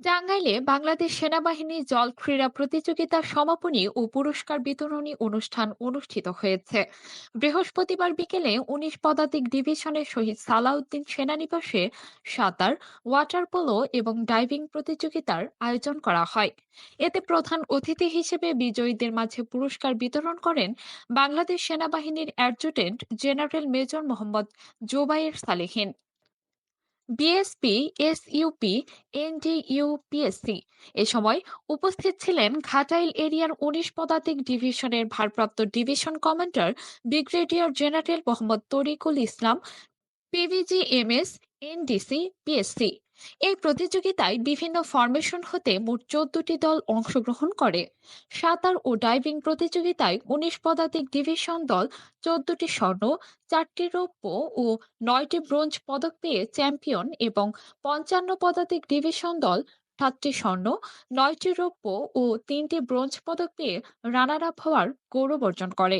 টাঙ্গাইলে বাংলাদেশ সেনাবাহিনী জল ক্রীড়া প্রতিযোগিতার সমাপনী ও পুরস্কার বিতরণী অনুষ্ঠান অনুষ্ঠিত হয়েছে। বৃহস্পতিবার বিকেলে উনিশ পদাতিক ডিভিশনের শহীদ সালাউদ্দিন সেনানিবাসে সাঁতার, ওয়াটার পোলো এবং ডাইভিং প্রতিযোগিতার আয়োজন করা হয়। এতে প্রধান অতিথি হিসেবে বিজয়ীদের মাঝে পুরস্কার বিতরণ করেন বাংলাদেশ সেনাবাহিনীর adjutant general major Mohammad Zobayer Salehin. BSP, S SUP, NDUPSC এ সময় উপস্থিত ছিলেন ঘাটাইল এরিয়ার উনিশ পদাতিক ডিভিশনের ভারপ্রাপ্ত division commander brigadier general Mohammad Tarikul Islam PVGMS, NDC, PSC এই প্রতিযোগিতায় বিভিন্ন ফরমেশন হতে মোট চোদ্দটি দল অংশগ্রহণ করে। সাঁতার ও ডাইভিং প্রতিযোগিতায় উনিশ পদাতিক ডিভিশন দল চোদ্দটি স্বর্ণ, চারটি রৌপ্য ও নয়টি ব্রোঞ্জ পদক পেয়ে চ্যাম্পিয়ন এবং পঞ্চান্ন পদাতিক ডিভিশন দল সাতটি স্বর্ণ, নয়টি রৌপ্য ও তিনটি ব্রোঞ্জ পদক পেয়ে রানার আপ হওয়ার গৌরব অর্জন করে।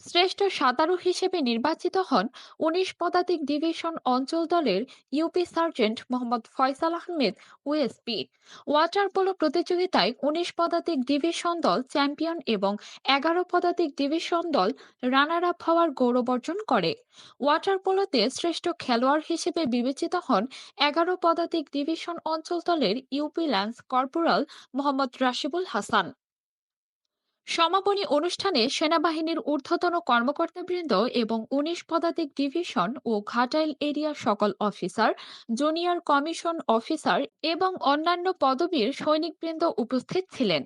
শ্রেষ্ঠ সাঁতারু হিসেবে নির্বাচিত হন উনিশ পদাতিক ডিভিশন অঞ্চল দলের UP sergeant Mohammad Faisal Ahmed OSP water polo প্রতিযোগিতায় উনিশ পদাতিক ডিভিশন দল চ্যাম্পিয়ন এবং এগারো পদাতিক ডিভিশন দল রানার আপ হওয়ার গৌরব অর্জন করে। ওয়াটার পোলোতে শ্রেষ্ঠ খেলোয়াড় হিসেবে বিবেচিত হন এগারো পদাতিক ডিভিশন অঞ্চল দলের UP lance corporal Mohammad Rashibul Hasan. সমাপনী অনুষ্ঠানে সেনাবাহিনীর ঊর্ধ্বতন কর্মকর্তাবৃন্দ এবং উনিশ পদাতিক ডিভিশন ও ঘাটাইল এরিয়া সকল অফিসার, জুনিয়র কমিশন অফিসার এবং অন্যান্য পদবীর সৈনিকবৃন্দ উপস্থিত ছিলেন।